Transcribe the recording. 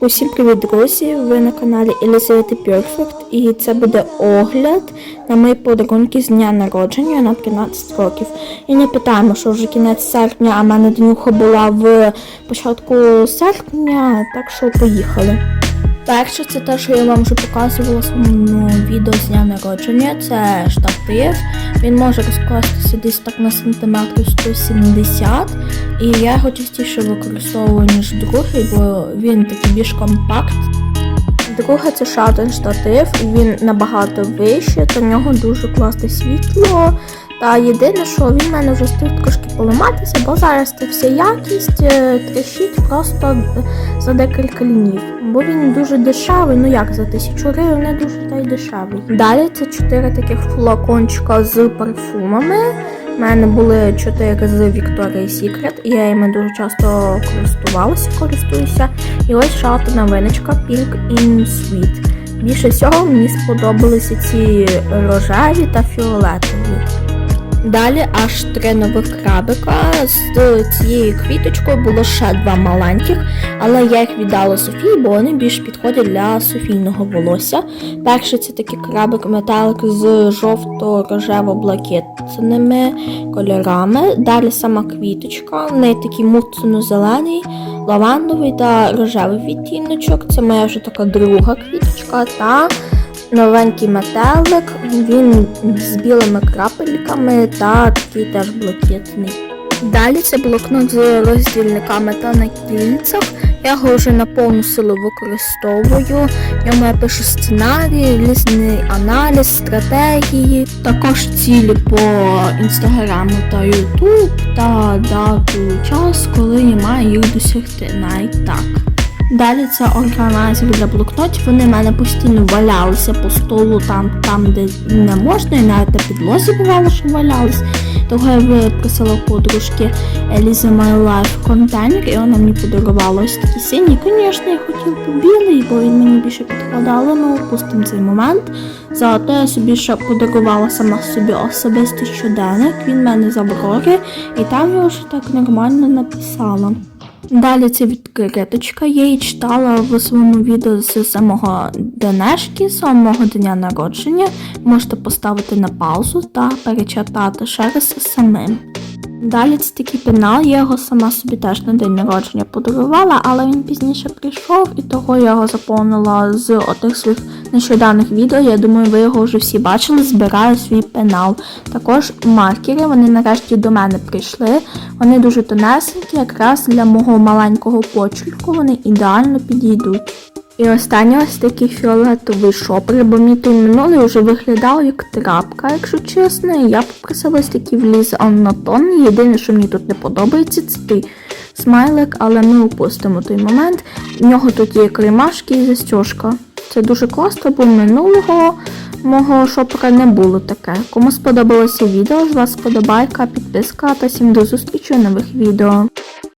Усім привіт, друзі! Ви на каналі Елізавети Perfect і це буде огляд на мої подарунки з дня народження на 13 років. І не питаємо, що вже кінець серпня, а мене днюха була в початку серпня, так що поїхали. Перше, це те, що я вам вже показувала в своєму відео з дня народження. Це штатив. Він може розкластися десь так на сантиметрів 170. І я його частіше використовую, ніж другий, бо він такий більш компакт. Друге, це ще штатив, він набагато вищий, то в нього дуже класне світло. Та єдине, що він в мене вже встиг трошки поламатися, бо зараз це вся якість е, тріщить просто за декілька днів. Бо він дуже дешевий, ну як за тисячу гривень, не дуже та й дешевий. Далі це чотири таких флакончика з парфумами. У мене були чотири з Victoria's Secret, і я їми дуже часто користувалася, користуюся. І ось ще одна новиночка Pink in Sweet. Більше всього мені сподобалися ці рожеві та фіолетові. Далі аж три нових крабика. З цією квіточкою було ще два маленьких, але я їх віддала Софії, бо вони більш підходять для Софійного волосся. Перший це такий крабик металик з жовто-рожево-блакитними кольорами. Далі сама квіточка, в неї такий муцно-зелений, лавандовий та рожевий відтіночок. Це моя вже така друга квіточка. та новенький метелик, він з білими крапельками та такий теж блакитний. Далі це блокнот з роздільниками та на кільцях. Я його вже на повну силу використовую. В ньому я пишу сценарії, різний аналіз, стратегії, також цілі по інстаграму та ютуб та дату час, коли я маю їх досягти навіть так. Далі це органайзер для блокнотів. Вони в мене постійно валялися по столу там, там де не можна, і навіть на підлозі бувало, що валялись. Того я випросила подружки Еліза My Life контейнер, і вона мені подарувала ось такі сині. Звісно, я хотів білий, бо він мені більше підкладав, але ми опустимо цей момент. Зато я собі ще подарувала сама собі особистий щоденник. Він в мене з і там я вже так нормально написала. Далі це відкриточка. Я її читала в своєму відео з самого денешки, самого дня народження. Можете поставити на паузу та перечитати ще раз самим. Далі це такий пенал, я його сама собі теж на день народження подарувала, але він пізніше прийшов і того я його заповнила з отих своїх нещодавних відео. Я думаю, ви його вже всі бачили, збираю свій пенал. Також маркери, вони нарешті до мене прийшли. Вони дуже тонесенькі, якраз для мого маленького почерку вони ідеально підійдуть. І останній ось такий фіолетовий шопер, бо мій той минулий вже виглядав як трапка, якщо чесно. Я попросила ось такий вліз аннотон. Єдине, що мені тут не подобається, це той смайлик, але ми опустимо той момент. В нього тут є кремашки і застіжка. Це дуже класно, бо минулого мого шопера не було таке. Кому сподобалося відео, з вас сподобайка, підписка та всім до зустрічі у нових відео.